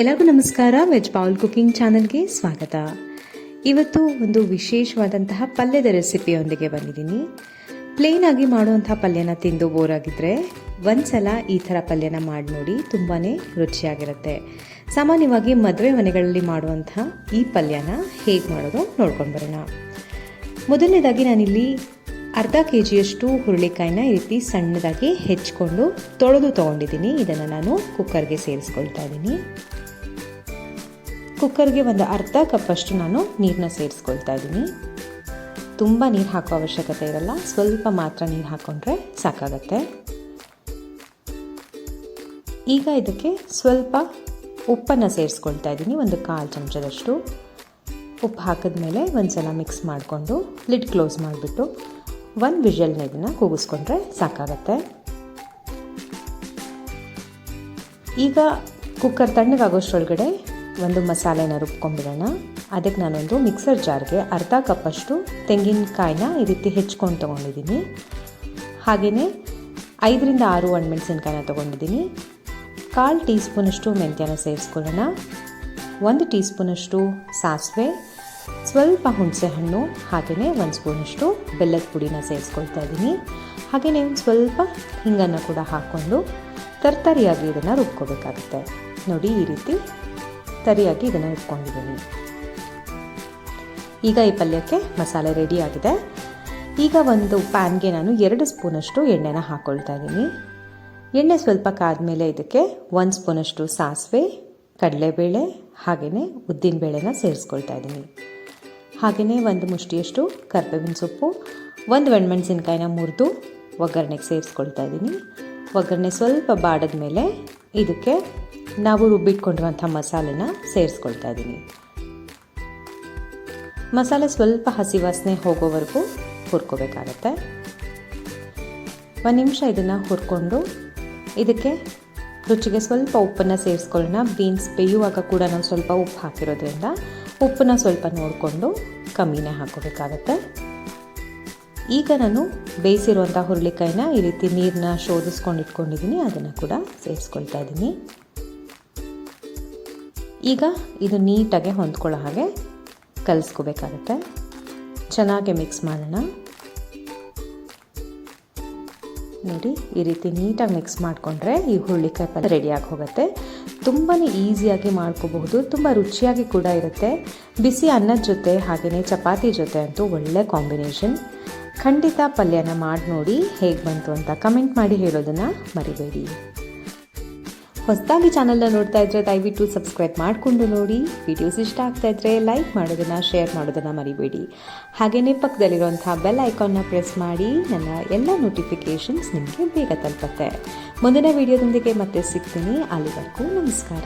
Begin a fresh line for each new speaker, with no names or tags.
ಎಲ್ಲರಿಗೂ ನಮಸ್ಕಾರ. Veg bowl cooking ಚಾನಲ್ಗೆ ಸ್ವಾಗತ. ಇವತ್ತು ಒಂದು ವಿಶೇಷವಾದಂತಹ ಪಲ್ಯದ ರೆಸಿಪಿಯೊಂದಿಗೆ ಬಂದಿದ್ದೀನಿ. ಪ್ಲೇನ್ ಆಗಿ ಮಾಡುವಂತಹ ಪಲ್ಯನ ತಿಂದು ಬೋರ್ ಆಗಿದ್ರೆ ಒಂದ್ಸಲ ಈ ಥರ ಪಲ್ಯನ ಮಾಡಿ ನೋಡಿ ತುಂಬಾ ರುಚಿಯಾಗಿರುತ್ತೆ. ಸಾಮಾನ್ಯವಾಗಿ ಮದುವೆ ಮನೆಗಳಲ್ಲಿ ಮಾಡುವಂತಹ ಈ ಪಲ್ಯನ ಹೇಗೆ ಮಾಡೋದು ನೋಡ್ಕೊಂಡು ಬರೋಣ. ಮೊದಲನೇದಾಗಿ ನಾನಿಲ್ಲಿ ಅರ್ಧ ಕೆ ಜಿಯಷ್ಟು ಹುರುಳಿಕಾಯಿನ ಈ ರೀತಿ ಸಣ್ಣದಾಗಿ ಹೆಚ್ಕೊಂಡು ತೊಳೆದು ತೊಗೊಂಡಿದ್ದೀನಿ. ಇದನ್ನು ನಾನು ಕುಕ್ಕರ್ಗೆ ಸೇರಿಸ್ಕೊಳ್ತಾ ಇದ್ದೀನಿ. ಕುಕ್ಕರ್ಗೆ ಒಂದು ಅರ್ಧ ಕಪ್ಪಷ್ಟು ನಾನು ನೀರನ್ನ ಸೇರಿಸ್ಕೊಳ್ತಾ ಇದ್ದೀನಿ. ತುಂಬ ನೀರು ಹಾಕೋ ಅವಶ್ಯಕತೆ ಇರಲ್ಲ. ಸ್ವಲ್ಪ ಮಾತ್ರ ನೀರು ಹಾಕ್ಕೊಂಡ್ರೆ ಸಾಕಾಗತ್ತೆ. ಈಗ ಇದಕ್ಕೆ ಸ್ವಲ್ಪ ಉಪ್ಪನ್ನು ಸೇರಿಸ್ಕೊಳ್ತಾ ಇದ್ದೀನಿ, ಒಂದು ಕಾಲು ಚಮಚದಷ್ಟು. ಉಪ್ಪು ಹಾಕಿದ್ಮೇಲೆ ಒಂದು ಸಲ ಮಿಕ್ಸ್ ಮಾಡಿಕೊಂಡು ಲಿಡ್ ಕ್ಲೋಸ್ ಮಾಡಿಬಿಟ್ಟು ಒಂದು ವಿಷಲ್ನ ಇದನ್ನು ಕೂಗಿಸ್ಕೊಂಡ್ರೆ ಸಾಕಾಗತ್ತೆ. ಈಗ ಕುಕ್ಕರ್ ತಣ್ಣಗಾಗೋಷ್ಟರೊಳಗಡೆ ಒಂದು ಮಸಾಲೆನ ರುಬ್ಕೊಂಡ್ಬಿಡೋಣ. ಅದಕ್ಕೆ ನಾನೊಂದು ಮಿಕ್ಸರ್ ಜಾರ್ಗೆ ಅರ್ಧ ಕಪ್ಪಷ್ಟು ತೆಂಗಿನಕಾಯಿನ ಈ ರೀತಿ ಹೆಚ್ಕೊಂಡು ತೊಗೊಂಡಿದ್ದೀನಿ. ಹಾಗೆಯೇ ಐದರಿಂದ ಆರು ಒಣಮೆಣಸಿನ್ಕಾಯಿನ ತೊಗೊಂಡಿದ್ದೀನಿ. ಕಾಲು ಟೀ ಸ್ಪೂನಷ್ಟು ಮೆಂತ್ಯನ ಸೇರಿಸ್ಕೊಳ್ಳೋಣ. ಒಂದು ಟೀ ಸ್ಪೂನಷ್ಟು ಸಾಸಿವೆ. ಸ್ವಲ್ಪ ಹುಣಸೆ ಹಣ್ಣು ಹಾಗೆಯೇ ಒಂದು ಸ್ಪೂನಷ್ಟು ಬೆಲ್ಲದ ಪುಡಿನ ಸೇರಿಸ್ಕೊಳ್ತಾ ಇದ್ದೀನಿ. ಹಾಗೆಯೇ ಒಂದು ಸ್ವಲ್ಪ ಹಿಂಗನ್ನು ಕೂಡ ಹಾಕ್ಕೊಂಡು ತರ್ತರಿಯಾಗಿ ಇದನ್ನು ರುಬ್ಕೋಬೇಕಾಗುತ್ತೆ. ನೋಡಿ ಈ ರೀತಿ ತರಿಯಾಗಿ ಇದನ್ನು ಇಟ್ಕೊಂಡಿದ್ದೀನಿ. ಈಗ ಈ ಪಲ್ಯಕ್ಕೆ ಮಸಾಲೆ ರೆಡಿ ಆಗಿದೆ. ಈಗ ಒಂದು ಪ್ಯಾನ್ಗೆ ನಾನು ಎರಡು ಸ್ಪೂನಷ್ಟು ಎಣ್ಣೆನ ಹಾಕ್ಕೊಳ್ತಾ ಇದ್ದೀನಿ. ಎಣ್ಣೆ ಸ್ವಲ್ಪ ಕಾದ್ಮೇಲೆ ಇದಕ್ಕೆ ಒಂದು ಸ್ಪೂನಷ್ಟು ಸಾಸಿವೆ, ಕಡಲೆಬೇಳೆ ಹಾಗೆಯೇ ಉದ್ದಿನಬೇಳೆನ ಸೇರಿಸ್ಕೊಳ್ತಾ ಇದ್ದೀನಿ. ಹಾಗೆಯೇ ಒಂದು ಮುಷ್ಟಿಯಷ್ಟು ಕರ್ಬೇವಿನ ಸೊಪ್ಪು, ಒಂದು ಒಣಮೆಣಸಿನ್ಕಾಯಿನ ಮುರಿದು ಒಗ್ಗರಣೆಗೆ ಸೇರಿಸ್ಕೊಳ್ತಾ ಇದ್ದೀನಿ. ಒಗ್ಗರಣೆ ಸ್ವಲ್ಪ ಬಾಡದ ಮೇಲೆ ಇದಕ್ಕೆ ನಾವು ರುಬ್ಬಿಟ್ಕೊಂಡಿರುವಂಥ ಮಸಾಲೆನ ಸೇರಿಸ್ಕೊಳ್ತಾ ಇದ್ದೀನಿ. ಮಸಾಲೆ ಸ್ವಲ್ಪ ಹಸಿ ವಾಸನೆ ಹೋಗೋವರೆಗೂ ಹುರ್ಕೋಬೇಕಾಗತ್ತೆ. ಒಂದು ನಿಮಿಷ ಇದನ್ನು ಹುರ್ಕೊಂಡು ಇದಕ್ಕೆ ರುಚಿಗೆ ಸ್ವಲ್ಪ ಉಪ್ಪನ್ನು ಸೇರಿಸ್ಕೊಳ್ಳೋಣ. ಬೀನ್ಸ್ ಬೇಯುವಾಗ ಕೂಡ ನಾವು ಸ್ವಲ್ಪ ಉಪ್ಪು ಹಾಕಿರೋದ್ರಿಂದ ಉಪ್ಪನ್ನ ಸ್ವಲ್ಪ ನೋಡಿಕೊಂಡು ಕಮ್ಮಿನೇ ಹಾಕೋಬೇಕಾಗತ್ತೆ. ಈಗ ನಾನು ಬೇಯಿಸಿರುವಂಥ ಹುರುಳಿಕಾಯಿನ ಈ ರೀತಿ ನೀರನ್ನ ಶೋಧಿಸ್ಕೊಂಡು ಇಟ್ಕೊಂಡಿದ್ದೀನಿ. ಅದನ್ನು ಕೂಡ ಸೇರಿಸ್ಕೊಳ್ತಾ ಇದ್ದೀನಿ. ಈಗ ಇದು ನೀಟಾಗಿ ಹೊಂದ್ಕೊಳ್ಳೋ ಹಾಗೆ ಕಲಿಸ್ಕೋಬೇಕಾಗತ್ತೆ. ಚೆನ್ನಾಗಿ ಮಿಕ್ಸ್ ಮಾಡೋಣ. ನೋಡಿ, ಈ ರೀತಿ ನೀಟಾಗಿ ಮಿಕ್ಸ್ ಮಾಡಿಕೊಂಡ್ರೆ ಈ ಹುರುಳಿಕಾಯಿ ಪಲ್ಯ ರೆಡಿಯಾಗಿ ಹೋಗುತ್ತೆ ತುಂಬಾ ಈಸಿಯಾಗಿ ಮಾಡ್ಕೋಬಹುದು, ತುಂಬ ರುಚಿಯಾಗಿ ಕೂಡ ಇರುತ್ತೆ. ಬಿಸಿ ಅನ್ನದ ಜೊತೆ ಹಾಗೆಯೇ ಚಪಾತಿ ಜೊತೆ ಅಂತೂ ಒಳ್ಳೆ ಕಾಂಬಿನೇಷನ್. ಖಂಡಿತ ಪಲ್ಯನ ಮಾಡಿ ನೋಡಿ ಹೇಗೆ ಬಂತು ಅಂತ ಕಮೆಂಟ್ ಮಾಡಿ ಹೇಳೋದನ್ನು ಮರಿಬೇಡಿ. ಹೊಸದಾಗಿ ಚಾನಲ್ನ ನೋಡ್ತಾ ಇದ್ರೆ ದಯವಿಟ್ಟು ಸಬ್ಸ್ಕ್ರೈಬ್ ಮಾಡಿಕೊಂಡು ನೋಡಿ. ವಿಡಿಯೋಸ್ ಇಷ್ಟ ಆಗ್ತಾ ಇದ್ರೆ ಲೈಕ್ ಮಾಡೋದನ್ನು ಶೇರ್ ಮಾಡೋದನ್ನು ಮರಿಬೇಡಿ. ಹಾಗೆಯೇ ಪಕ್ಕದಲ್ಲಿರುವಂಥ ಬೆಲ್ ಐಕಾನ್ನ ಪ್ರೆಸ್ ಮಾಡಿ, ನನ್ನ ಎಲ್ಲ ನೋಟಿಫಿಕೇಷನ್ಸ್ ನಿಮಗೆ ಬೇಗ ತಲುಪತ್ತೆ. ಮುಂದಿನ ವಿಡಿಯೋದೊಂದಿಗೆ ಮತ್ತೆ ಸಿಗ್ತೀನಿ. ಅಲ್ಲಿವರೆಗೂ ನಮಸ್ಕಾರ.